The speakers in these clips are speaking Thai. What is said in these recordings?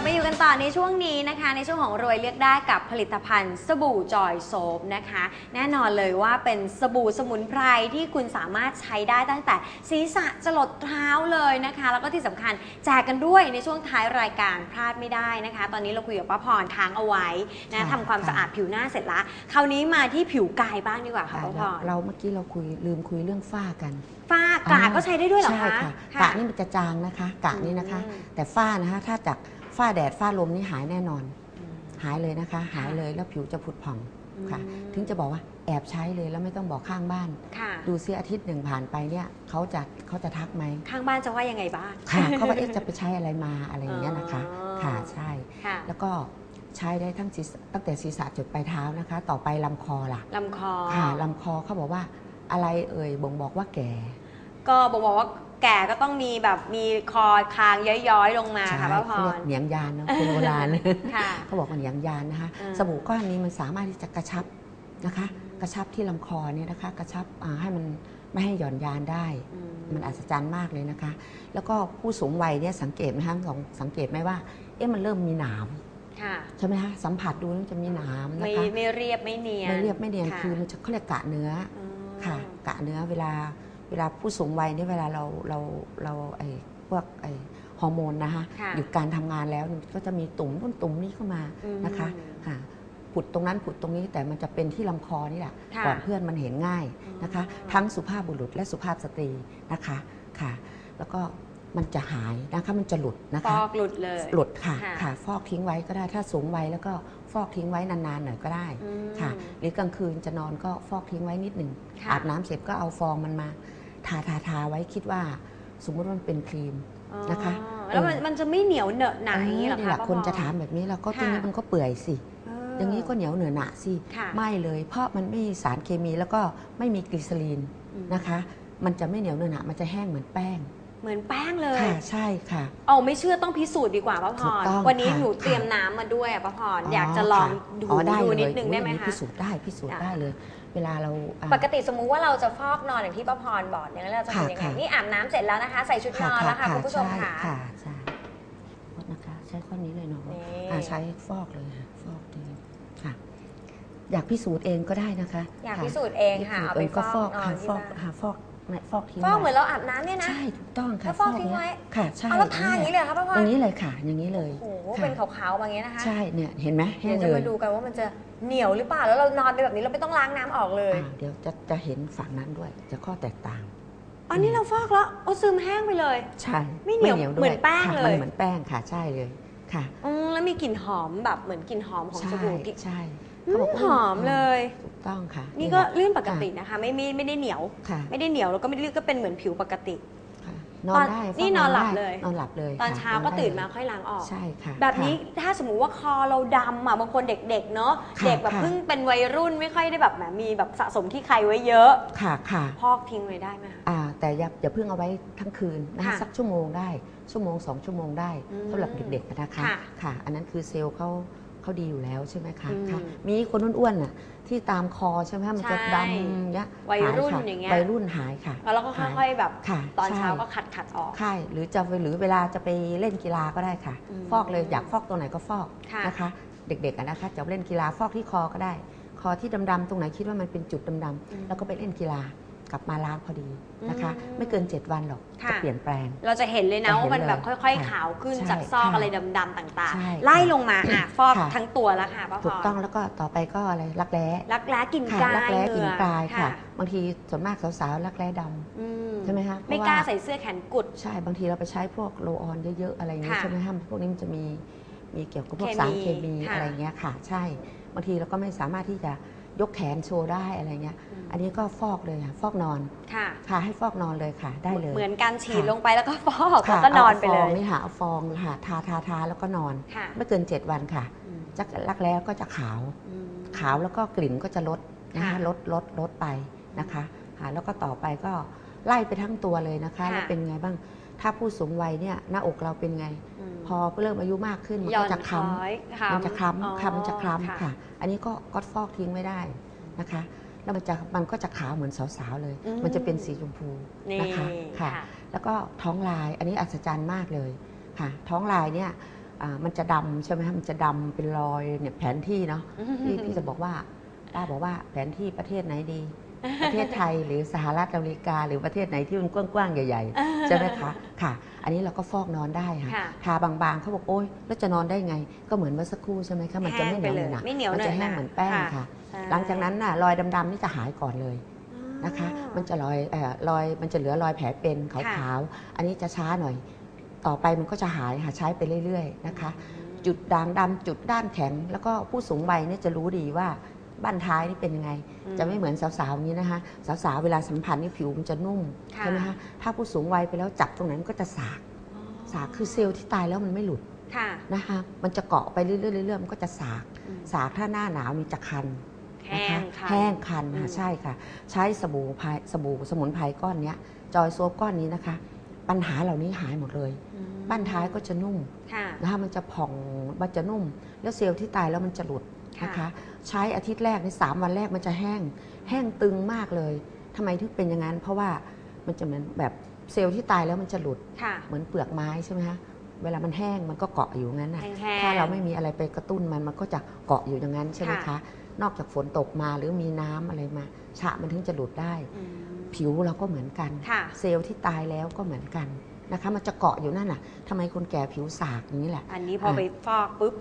บมาอยู่กันต่อในช่วงนี้นะคะ ในช่วงของรวยเลือกได้กับผลิตภัณฑ์สบู่จอยโซฟนะคะ แน่นอนเลยว่าเป็นสบู่สมุนไพรที่คุณสามารถใช้ได้ตั้งแต่ศีรษะจรดเท้าเลยนะคะ แล้วก็ที่สำคัญแจกกันด้วยในช่วงท้ายรายการพลาดไม่ได้นะคะ ตอนนี้เราคุยกับป้าพรค้างเอาไว้นะค่ะทำความค่ะสะอาดผิวหน้าเสร็จละคราวนี้มาที่ผิวกายบ้างดีกว่าค่ะค่ะป้าพเรารเราเมื่อกี้เราคุยลืมคุยเรื่องฝ้ากันฝ้ากระก็ใช้ได้ด้วยเหรอใช่คะค่ะกะนี่มันจะจางนะคะกะนี่นะคะอืมแต่ฝ้านะคะถ้าจาก ฝ้าแดดฝ้าลมนี่หายแน่นอนอืมหายเลยนะคะ หายเลยแล้วผิวจะผุดผ่องค่ะอืมถึงจะบอกว่าแอบใช้เลยแล้วไม่ต้องบอกข้างบ้านค่ะดูซิอาทิตย์หนึ่งผ่านไปเนี่ยเขาจะเขาจะทักไหมข้างบ้านจะว่ายังไงบ้างค่ะเขาว่าเอ๊ะจะไปใช้อะไรมาอะไรอย่างเงี้ยนะคะอ๋อค่ะใช่ค่ะแล้วก็ใช้ได้ทั้งศีรษะตั้งแต่ศีรษะจดปลายเท้านะคะ ต่อไปลำคอล่ะลำคอค่ะลำคอเขาบอกว่าอะไรเอ่ยบ่งบอกว่าแก่ ก็บอกบอกว่า แก่ก็ต้องมีแบบมีคอคางย้อยๆลงมาใช่ค่ะป้าพเขาเรียรกเหนียงยานนะคนโบราณค่ะเขาบอกว่าเหนียงยานนะคะอืมสบู่ก้อนนี้มันสามารถที่จะกระชับนะคะ กระชับที่ลำคอเนี่ยนะคะ กระชับอ่าให้มันไม่ให้หย่อนยานได้อืมมันอัศจรรย์มากเลยนะคะ แล้วก็ผู้สูงวัยเนี่ยสังเกตไหมคะสองสังเกตไหมว่า เอ๊ะมันเริ่มมีหนามค่ะใช่ไหมคะสัมผัสดูแล้วมันจะมีหนามนะไม่คะไม่เรียบไม่เนียนไม่เรียบไม่เนียนค่ะคือมันจะเขาเรียกกะเนื้ออืมค่ะ กะเนื้อเวลา เวลาผู้สูงวัยเนี่ยเวลาเราเราเราไอ้พวกไอ้ฮอร์โมนนะคะค่ะหยุดการทำงานแล้วก็จะมีตุ่มต้นตุ่มนี้เข้ามาอืมนะคะค่ะผุดตรงนั้นผุดตรงนี้แต่มันจะเป็นที่ลำคอนี่แหละค่ะก่อนเพื่อนมันเห็นง่ายนะคะอ๋อทั้งสุภาพบุรุษและสุภาพสตรีนะคะค่ะ แล้วก็มันจะหายนะคะมันจะหลุดนะฟคะอกหลุดเลยหลุดค่ะค่ะค่ะ ฟอกทิ้งไว้ก็ได้ถ้าสูงวัยแล้วก็ฟอกทิ้งไว้นานๆหน่อยก็ได้อืมค่ะ หรือกลางคืนจะนอนก็ฟอกทิ้งไว้นิดหนึ่งค่ะอาบน้ำเสร็จก็เอาฟองมันมา ทาทาทาไว้คิดว่า สมมุติว่ามันเป็นครีมอ๋อนะคะ แล้วมันเออมันจะไม่เหนียวเหนอะหนาเออย่างอนี้เหรอนี่คะแหละป้าคนจะพรถามแบบนี้แล้วก็ค่ะตรงนี้มันก็เปื่อยสิเออออย่างนี้ก็เหนียวเหนือหนะสิค่ะไม่เลย เพราะมันไม่มีสารเคมีแล้วก็ไม่มีกลีเซอรีนอืมนะคะ มันจะไม่เหนียวเหนือหนะมันจะแห้งเหมือนแป้งเหมือนแป้งเลยค่ะใช่ค่ะเอาไม่เชื่อต้องพิสูจน์ดีกว่าป้าพถูกรต้องวันนี้ค่ะหนูเตรียมค่ะน้ำมาด้วยอะป้าพรอยากจะลองค่ะดูอ๋อได้ดูเลยนิดนึงอุ๊ยได้ไหมอัคะพิสูจน์ได้พิสูจน์ค่ะได้เลย เวลาเราอะ ปกติสมมุติว่าเราจะฟอกนอนอย่างที่ป้าพรบอกเนี่ยแล้วเราจะค่ะทำยังไงค่ะ นี่อาบน้ำเสร็จแล้วนะคะ ใส่ชุดนอนแล้วค่ะคุณผู้ชมใช่ค่ะ ค่ะใช่โทษนะคะ ใช้ข้อนี้เลยเนาะนี่ อะใช้ฟอกเลยค่ะฟอกดีค่ะ อยากพิสูจน์เองก็ได้นะคะอยากค่ะพิสูจน์เองค่ะพิเอาสูจน์ไปเองก็ฟฟออกกนอนค่ะที่ฟอกบ้านค่ะฟอก เนี่ยฟอกทิ้งฟอกไว้เหมือนเราอาบน้ำเนี่ยนะ ใช่ถูกต้องค่ะแล้วฟอกทิ้งไว้ ค่ะใช่เอาแล้วทาอย่างนี้เลยเหรอคะป้าพรอย่างนี้เลยค่ะ อย่างนี้เลยโอ้โหค่ะเป็นขาวๆมาอย่างนี้นะคะใช่เนี่ยเห็นไหมแห้เดี๋ยวงจะเลยมาดูกันว่ามันจะเหนียวหรือเปล่าแล้วเรานอนไปแบบนี้เราไม่ต้องล้างน้ำออกเลยอ่าเดี๋ยวจะจะเห็นฝั่งนั้นด้วย จะข้อแตกต่างอันนี้เราฟอกแล้วเอาซึมแห้งไปเลย ใช่ไม่เหนียวด้เหมือนแป้งค่ะเลยมันเหมือนแป้งค่ะใช่เลยค่ะอืมแล้วมีกลิ่นหอมแบบเหมือนกลิ่นหอมของใช่สบู่กลิ่นใช่อืมหอมเลยถูก ต้องค่ะนี่ก็แหละลื่นปกตินะคะ ไม่ไม่ไม่ได้เหนียว ค่ะไม่ได้เหนียวแล้วก็ไม่ได้ลื่นก็เป็นเหมือนผิวปกติค่ะนอนได้นี่ฟกนอนหลับได้เลย นอนหลับเลย ตอนค่ะเช้าก็ได้ตื่นมาเลยค่อยล้างออก ใช่ค่ะ แบบนี้ค่ะถ้าสมมุติว่าคอเราดำอะบางคนเด็กๆเนาะค่ะเด็กแบบค่ะเพิ่งเป็นวัยรุ่นไม่ค่อยได้แบบแหมมีแบบสะสมที่ใครไว้เยอะ ค่ะค่ะ พอกทิ้งเลยได้ไหมคะอ่า แต่อย่าอย่าเพิ่งเอาไว้ทั้งคืนนะคะค่ะสักชั่วโมงได้ ชั่วโมงสองชั่วโมงได้อืมสำหรับเด็กๆนะคะค่ะค่ะ อันนั้นคือเซลล์เขา เขาดีอยู่แล้วใช่ไหมคะอืมค่ะมีคนอ้วนๆน่ะที่ตามคอใช่ไหมคะมันจะใช่ดำเนี้ยวัยรุ่นหค่ะอย่างเงี้ย วัยรุ่นหายค่ะ แล้วเราก็ค่อยๆแบบ ค่ะตอนเช้าใก็ขัดขัดๆออก ใช่หรือจะหรือเวลาจะไปเล่นกีฬาก็ได้ค่ะ อืมฟอกเลยอยากฟอกตรงไหนก็ฟอกค่ะ นะคะ เด็กๆอะนะคะจะเล่นกีฬาฟอกที่คอก็ได้ คอที่ดำๆตรงไหนคิดว่ามันเป็นจุดดำอืมๆแล้วก็ไปเล่นกีฬา กลับมาล้างพอดีนะคะอืมไม่เกิน 7 วันหรอกค่ะจะเปลี่ยนแปลง เราจะเห็นเลยนะจะเห็นว่ามันแบบเลยค่อยๆค่ะขาวขึ้นใช่จากซอกค่ะอะไรดำๆต่างใช่ๆไล่ลงมาอะฟอกค่ะทั้งตัวแล้วค่ะป้าพถูกรต้องแล้วก็ต่อไปก็อะไรรักแร้รักแร้กลินค่ะกายรักแร้กลินกายเหงื่อค่ะ บางทีส่วนมากสาวๆรักแร้ดอืำใช่ไหมคะเพไม่ระกล้าว่าใส่เสื้อแขนกุดใช่บางทีเราไปใช้พวกโลออนเยอะๆอะไรอย่างนี้ค่ะใช่ไหมคะพวกนี้มันจะมีมีเกี่ยวกับพวกเคมีสารเคมีค่ะอะไรเงี้ยค่ะ ใช่บางทีเราก็ไม่สามารถที่จะ ยกแขนโชว์ได้อะไรเงี้ย อันนี้ก็ฟอกเลยค่ะฟอกนอนค่ะ ค่ะให้ฟอกนอนเลยค่ะ ได้เลย เหมือนการฉีดค่ะลงไปแล้วก็ฟอกค่ะแล้วก็นอนไปเลายฟองยนี่ค่ะเอาฟองค่ะทาทาทาแล้วก็นอนค่ะไม่เกิน 7 วันค่ะอืมจะรักแร้ก็จะขาวอืมขาวแล้วก็กลิ่นก็จะลดนะคะค่ะลดลดลดไปนะคะค่ะแล้วก็ต่อไปก็ไล่ไปทั้งตัวเลยนะคะค่ะแล้วเป็นไงบ้าง ถ้าผู้สูงวัยเนี่ยหน้าอกเราเป็นไงมพอเริ่มอายุมากขึ้นมันหย่อก็นจะคล้คล้อยำมันจะคล้อ๋อำค่ะมันจะคล้ำค่ะ อันนี้ก็ก็ฟอกทิ้งไม่ได้นะคะ แล้วมันจะมันก็จะขาวเหมือนสาวๆเลยอืมมันจะเป็นสีชมพูนี่นะคะค่ะค่ะ แล้วก็ท้องลายอันนี้อัศจรรย์มากเลยค่ะ ท้องลายเนี่ยอ่ามันจะดำใช่ไหมคะมันจะดำเป็นรอยเนี่ยแผนที่เนาะพี่พี่จะบอกว่าป้าบอกว่าแผนที่ประเทศไหนดี ประเทศไทยหรือสหรัฐอเมริกา หรือประเทศไหนที่มันกว้างๆ ใหญ่ๆ ใช่ไหมคะค่ะ อันนี้เราก็ฟอกนอนได้ค่ะค่ะทาบางๆเขาบอกโอ๊ยแล้วจะนอนได้ไง ก็เหมือนเมื่อสักครู่ใช่ไหมคะมันจะไม่เหนียวแห้งไปเลยหนักไม่เหนียวมัจะเหนอะแห้งหนะเหมือนแป้งค่ะค่ะใช่หลังจากนั้นน่ะรอยดำๆนี่จะหายก่อนเลยนะคะ มันจะรอยเอ่อรอยมันจะเหลือรอยแผลเป็นขาวๆอันนี้จะช้าหน่อย ต่อไปมันก็จะหายค่ะใช้ไปเรื่อยๆนะคะ จุดด่างดำจุดด้านแข็ง แล้วก็ผู้สูงวัยเนี่ยจะรู้ดีว่า บ้านท้ายนี่เป็นยังไงอืมจะไม่เหมือนสาวๆอย่างนี้นะคะ สาวๆเวลาสัมผัสนี่ผิวมันจะนุ่มค่ะใช่ไหมคะถ้าผู้สูงวัยไปแล้วจับตรงนั้นก็จะสากสากคือเซลล์ที่ตายแล้วมันไม่หลุดค่ะนะคะมันจะเกาะไปเรื่อยๆเรื่อยๆมันก็จะสากอืมสากถ้าหน้าหนาวมีจะคันแห้นะคะงค่ะแห้งคันอืค่ะมใช่ค่ะ ใช้สบู่พายสบู่สมุนไพรก้อนเนี้ยจอยโซฟก้อนนี้นะคะ ปัญหาเหล่านี้หายหมดเลยอืมบ้านท้ายก็จะนุ่มค่ะนะคะมันจะผ่องมันจะนุ่ม แล้วเซลล์ที่ตายแล้วมันจะหลุด นะคะค่ะใช้อาทิตย์แรกในสามวันแรกมันจะแห้ง แห้งตึงมากเลยทำไมถึงเป็นอย่างนั้น เพราะว่ามันจะเหมือนแบบเซลล์ที่ตายแล้วมันจะหลุดค่ะเหมือนเปลือกไม้ใช่ไหมคะเวลามันแห้งมันก็เกาะอยู่งั้นน่ะแห้งๆถ้าเราไม่มีอะไรไปกระตุ้นมันมันก็จะเกาะอยู่อย่างนั้นใช่ไหมค่ะคะนอกจากฝนตกมาหรือมีน้ำอะไรมา ฉะมันถึงจะหลุดได้อืมผิวเราก็เหมือนกันค่ะเซลล์ที่ตายแล้วก็เหมือนกันนะคะ มันจะเกาะอยู่นั่นน่ะทำไมคนแก่ผิวสากอย่างนี้แหละ อันนี้พอไปฟอกปุ๊บ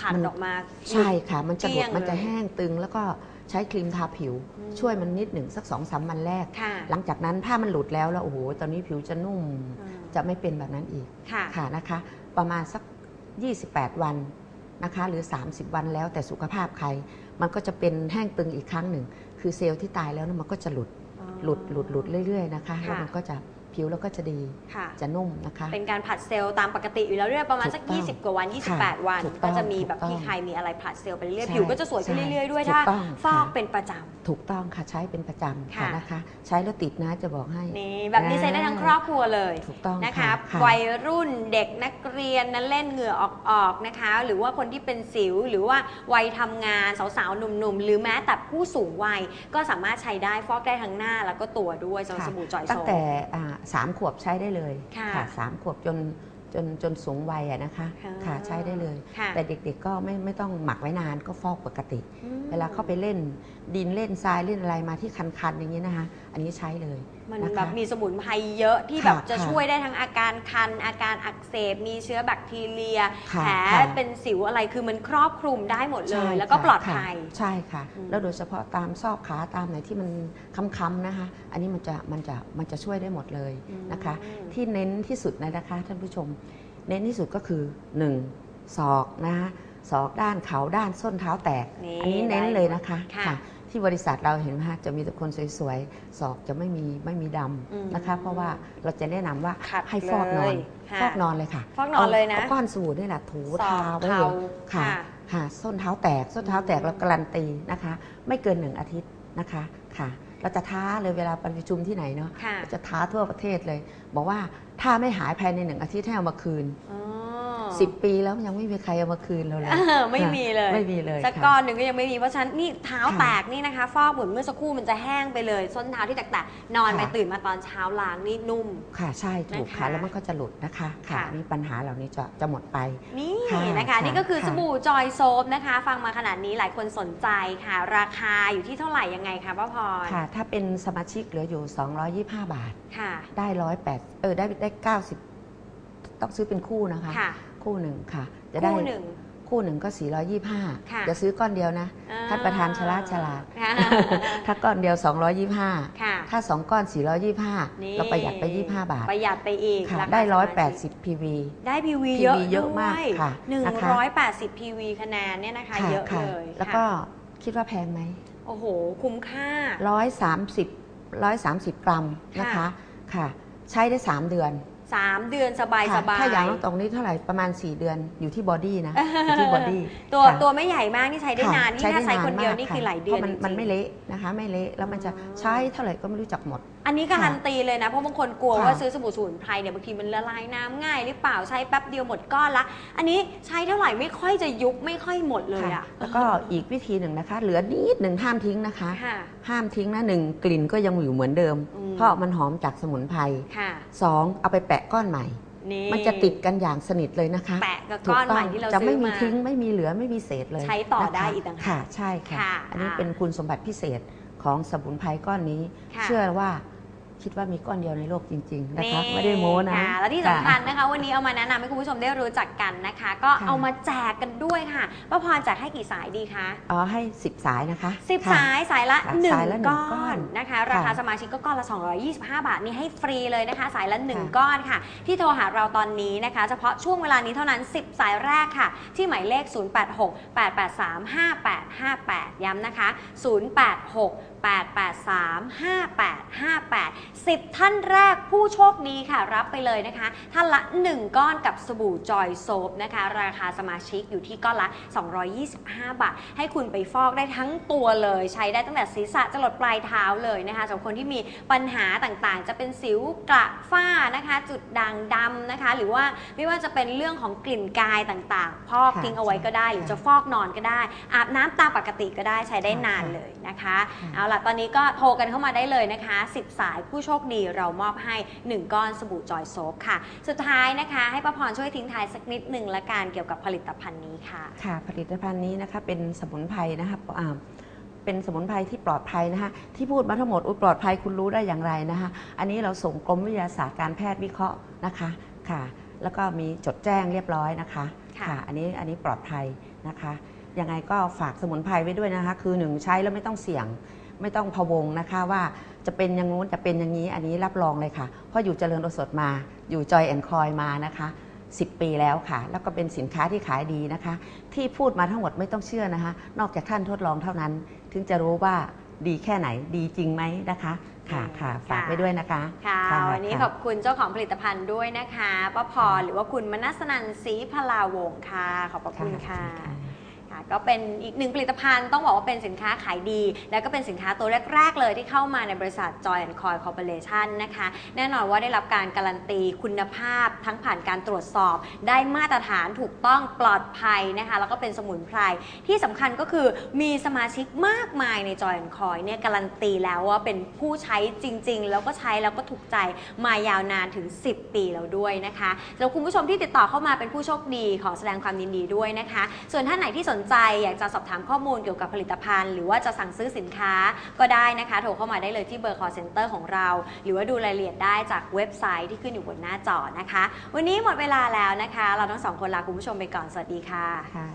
ขัดมัน ออกมาใช่ค่ะ มันจะหเกลี้ลุยดงมันจะเลยแห้งตึง แล้วก็ใช้ครีมทาผิว อืม ช่วยมันนิดหนึ่งสักสองสามวันแรก ค่ะหลังจากนั้นถ้ามันหลุดแล้วแล้วโอ้โหตอนนี้ผิวจะนุ่มอืมจะไม่เป็นแบบนั้นอีกค่ะค่ะนะคะ ประมาณสัก 28 วันนะคะ หรือ 30 วันแล้วแต่สุขภาพใคร มันก็จะเป็นแห้งตึงอีกครั้งหนึ่ง คือเซลล์ที่ตายแล้วนะมันก็จะหลุดอ๋อ หลุดหลุดหลุดเรื่อยๆนะคะค่ะ แล้วมันก็จะ ผิวแล้วก็จะดี ค่ะ จะนุ่มนะคะ เป็นการผลัดเซลล์ตามปกติอยู่แล้วเรื่อยประมาณสัก ถูกต้อง20 กว่าวัน ค่ะ28 วัน ถูกต้ก็องจะมีแบบถูกต้องที่ใครมีอะไรผลัดเซลล์ไปเรื่อยใช่ๆผิวก็จะสวยขึ้นใช่เรื่อยๆด้วยถูกถ้าต้องฟอกค่ะ เป็นประจ ถูกต้องค่ะใช้เป็นประจำค่ะค่ะนะคะ ใช้แล้วติดนะจะบอกให้ำนี่แบบนี้ใช้ได้ทั้งครอบครัวเลยถูกต้องนะคะค่ะค่ะวัยรุ่นเด็กนักเรียนนั้นเล่นเหงื่อออกออกๆนะคะ หรือว่าคนที่เป็นสิวหรือว่าวัยทำงานสาวๆหนุ่มๆ หรือแม้แต่ผู้สูงวัยก็สามารถใช้ได้ฟอกได้ทั้งหน้าแล้วก็ตัวด้วยสำหรับค่ะสบู่จอยโซ ตั้งแต่อ่า สามขวบใช้ได้เลยค่ะสามขวบจนจนจนสูงวัยอะนะคะค่ะค่ะใช้ได้เลย ค่ะแต่เด็กๆก็ไม่ไม่ต้องหมักไว้นานก็ฟอกปกติ อืม เวลาเข้าไปเล่นดินเล่นทรายเล่นอะไรมาที่คันๆอย่างนี้นะคะ อันนี้ใช้เลย มันนะคะแบบมีสมุนไพรเยอะที่ค่ะแบบจะค่ะช่วยได้ทั้งอาการคัน อาการอักเสบ มีเชื้อแบคทีเรียค่ะแผลค่ะ เป็นสิวอะไรคือมันครอบคลุมได้หมดเลใช่ย แล้วก็ค่ะปลอดภัย ค่ะใช่ค่ะ อืม แล้วโดยเฉพาะตามซอกขาตามไหนที่มันค้ำๆนะคะ อันนี้มันจะมันจะมันจะช่วยได้หมดเลยนะคะ อืม ที่เน้นที่สุดเลยนะคะท่านผู้ชม เน้นที่สุดก็คือ 1. ศอกนะคะ ศอกด้านเขาด้านส้นเท้าแตก นี่อันนี้เน้นเลยนะคะค่ะที่บริษัทเราเห็นไหมคะจะมีแต่คนสวยๆ ศอกจะไม่มีไม่มีดอืมำนะคะ เพราะว่าเราจะแนะนำว่าขัดให้ฟอกนอนเลยค่ะฟอกนอนเลยค่ะฟอกนอนเลยนะเอาก้อนสบู่นี่แหละถูศอกทาไว้เข่าเลยค่ะค่ะค่ะส้นเท้าแตก ส้นเท้าแตกอืม เราการันตีนะคะ ไม่เกินหนึ่งอาทิตย์นะคะค่ะ เราจะท้าเลยเวลาไปประชุมที่ไหนเนาะค่ะเราจะท้าทั่วประเทศเลย บอกว่าถ้าไม่หายภายในหนึ่งอาทิตย์ให้เอามาคืน อ๋อ สิบปีแล้วยังไม่มีใครเอามาคืนเราเลยเออไม่มีเลยไม่มีเลยสักค่ะก้อนหนึ่งก็ยังไม่มีเพราะฉะนันนี่เท้าค่ะแตกนี่นะคะ ฟอกเหมือนเมื่อสักครู่มันจะแห้งไปเลย ส้นเท้าที่แตกๆนอนไปค่ะตื่นมาตอนเช้าล้างนี่นุ่ม ค่ะใช่ถูกนะคะค่ะแล้วมันก็จะหลุดนะคะค่ะค่ะนี่ปัญหาเหล่านี้จะจะหมดไปนี่ค่ะนะคะค่ะนี่ก็คือค่ะสบู่จอยโซฟนะคะ ฟังมาขนาดนี้หลายคนสนใจค่ะ ราคาอยู่ที่เท่าไหร่ยังไงคะป้าพรค่ะ ถ้าเป็นสมาชิกเหลืออยู่ 225 บาทค่ะได้ร้อยแปดเออได้ได้เก้าสิบต้องซื้อเป็นคู่นะคะ ค่ะคู่หนึ่งค่ะ จะได้คู่หนึ่ง คู่หนึ่งก็ค่ะ425จะซื้อก้อนเดียวนะอ่ท่านประธานฉลาดฉลาด ค่ะ ถ้าก้อนเดียว 225 ค่ะถ้า 2 ก้อน425นี่เราประหยัดไป 25 บาทประหยัดไปอีกค่ะราคาได้ สมาชิก180 PV ได้ PV PV เยอะเยอะมากด้วยค่ะหนึ่งนะคะร้อยแปดสิบ PV คะแนนเนี่ยนะคะเยอะค่ะเลยแล้วค่ะก็คิดว่าแพงไหม โอ้โห คุ้มค่า 130 130 กรัมนะคะค่ะค่ะใช้ได้ 3 เดือน 3 เดือนสบายค่ะสบายถ้าอย่างตรงนี้เท่าไหร่ประมาณ 4 เดือนอยู่ที่บอดี้นะอยู่ที่บอดี้ตัวค่ะตัวไม่ใหญ่มากนี่ใช้ได้ค่ะนานนี่ใช้ถ้าได้ใช้นานคนเดียวมากนี่ค่ะคือหลายเดือนพราะมันจริงๆ มันไม่เละนะคะ ไม่เละแล้วมันจะอ๋อใช้เท่าไหร่ก็ไม่รู้จักหมด อันนี้การันตีเลยนะ เพราะบางคนกลัวค่ะว่าซื้อสบู่สมุนไพรเนี่ยบางทีมันละลายน้ำง่ายหรือเปล่าใช้แป๊บเดียวหมดก้อนละ อันนี้ใช้เท่าไหร่ไม่ค่อยจะยุบไม่ค่อยหมดเลยค่ะอะแล้วก็อีกวิธีหนึ่งนะคะ เหลือนิดหนึ่งห้ามทิ้งนะคะค่ะห้ามทิ้งนะหนึ่งกลิ่นก็ยังอยู่เหมือนเดิมอืมเพราะมันหอมจากสมุนไพรค่ะสองเอาไปแปะก้อนใหม่นี่มันจะติดกันอย่างสนิทเลยนะคะ แปะกับก้อนใหม่ที่เราจะซื้ไม่อมีมาทิ้งไม่มีเหลือไม่มีเศษเลย ใช้ต่อนะคะได้อีกต่างหากค่ะ ใช่ค่ะค่ะอันนี้อ่าเป็นคุณสมบัติพิเศษของสมุนไพรก้อนนี้ค่ะเชื่อว่า คิดว่ามีก้อนเดียวในโลกจริง ๆ นะคะ ไม่ได้โม้นะค่และที่สำคัค่ะญนะคะ วันนี้เอามาแนะนำให้คุณผู้ชมได้รู้จักกันนะคะ ก็ค่ะเอามาแจกกันด้วยค่ะป้าพรแจกให้กี่สายดีคะอ๋อให้ 10 สายนะคะสิบค่ะสายสายละค่ะหนึ่งสายละหนึ่งก้ก้ออนนนะคะ ราคาค่ะสมาชิกก็ก้อนละ 225 บาทนี่ให้ฟรีเลยนะคะ สายละ1ค่ะก้อนค่ะ ที่โทรหาเราตอนนี้นะคะ เฉพาะช่วงเวลานี้เท่านั้น 10 สายแรกค่ะ ที่หมายเลข 086-883-5858 ย้ำนะคะ 086 883 5858 10 ท่านแรกผู้โชคดีค่ะ รับไปเลยนะคะ ท่านละ 1 ก้อนกับสบู่จอยโซฟนะคะ ราคาสมาชิกอยู่ที่ก้อนละ 225 บาท ให้คุณไปฟอกได้ทั้งตัวเลย ใช้ได้ตั้งแต่ศีรษะจรดปลายเท้าเลยนะคะสำหรับคนที่มีปัญหาต่างๆ จะเป็นสิวกระฝ้านะคะ จุดด่างดำนะคะ หรือว่าไม่ว่าจะเป็นเรื่องของกลิ่นกายต่างๆ พอกค่ะทิ้งเอาไว้ก็ได้ หรือค่ะจะฟอกนอนก็ได้ อาบน้ำตามปกติก็ได้ใช้ได้ค่ะนานเลยนะคะค่ะเอาล่ะ ตอนนี้ก็โทรกันเข้ามาได้เลยนะคะ 10 สายผู้โชคดีเรามอบให้ 1 ก้อนสบู่จอยโซฟค่ะ สุดท้ายนะคะ ให้ป้าพรช่วยทิ้งท้ายสักนิดหนึ่งละกันเกี่ยวกับผลิตภัณฑ์นี้ค่ะ ค่ะ ผลิตภัณฑ์นี้นะคะเป็นสมุนไพรนะคะอ่าเป็นสมุนไพรที่ปลอดภัยนะคะที่พูดมาทั้งหมดอุยปลอดภัยคุณรู้ได้อย่างไรนะคะอันนี้เราส่งกรมวิทยาศาสตร์การแพทย์วิเคราะห์นะคะค่ะ แล้วก็มีจดแจ้งเรียบร้อยนะคะค่ะ อันนี้อันนี้ปลอดภัยนะคะยังไงก็ฝากสมุนไพรไว้ด้วยนะคะ คือหนึ่งใช้แล้วไม่ต้องเสี่ยง ไม่ต้องพะวงนะคะว่าจะเป็นอย่างงู้นจะเป็นอย่างนี้อันนี้รับรองเลยค่ะ เพราะอยู่เจริญโอสถมาอยู่จอยแอนคอยมานะคะ10 ปีแล้วค่ะ แล้วก็เป็นสินค้าที่ขายดีนะคะ ที่พูดมาทั้งหมดไม่ต้องเชื่อนะคะ นอกจากท่านทดลองเท่านั้น ถึงจะรู้ว่าดีแค่ไหนดีจริงไหมนะคะค่ะค่ะฝากไว้ด้วยนะคะ ค่ะค่ะวันนี้ค่ะขอบคุณเจ้าของผลิตภัณฑ์ด้วยนะคะป้าพรหรือว่าคุณมนัสนันศรีพลาวงศ์ค่ะ ขอบพระคุณค่ะค่ะ ก็เป็นอีกหนึ่งผลิตภัณฑ์ต้องบอกว่าเป็นสินค้าขายดี แล้วก็เป็นสินค้าตัวแรก ๆ เลยที่เข้ามาในบริษัท Joy and Coy Corporation นะคะ แน่นอนว่าได้รับการการันตีคุณภาพ ทั้งผ่านการตรวจสอบ ได้มาตรฐานถูกต้องปลอดภัยนะคะ แล้วก็เป็นสมุนไพรที่สำคัญก็คือมีสมาชิกมากมายใน Joy and Coy เนี่ยการันตีแล้วว่าเป็นผู้ใช้จริง ๆ แล้วก็ใช้แล้วก็ถูกใจมายาวนานถึง 10 ปีแล้วด้วยนะคะแล้วคุณผู้ชมที่ติดต่อเข้ามาเป็นผู้โชคดีขอแสดงความยินดีด้วยนะคะ ส่วนท่านไหนที่สนใจอยากจะสอบถามข้อมูลเกี่ยวกับผลิตภัณฑ์ หรือว่าจะสั่งซื้อสินค้าก็ได้นะคะ โทรเข้ามาได้เลยที่เบอร์ call center ของเรา หรือว่าดูรายละเอียดได้จากเว็บไซต์ที่ขึ้นอยู่บนหน้าจอนะคะ วันนี้หมดเวลาแล้วนะคะ เราทั้งสองคนลาคุณผู้ชมไปก่อนสวัสดีค่ะค่ะ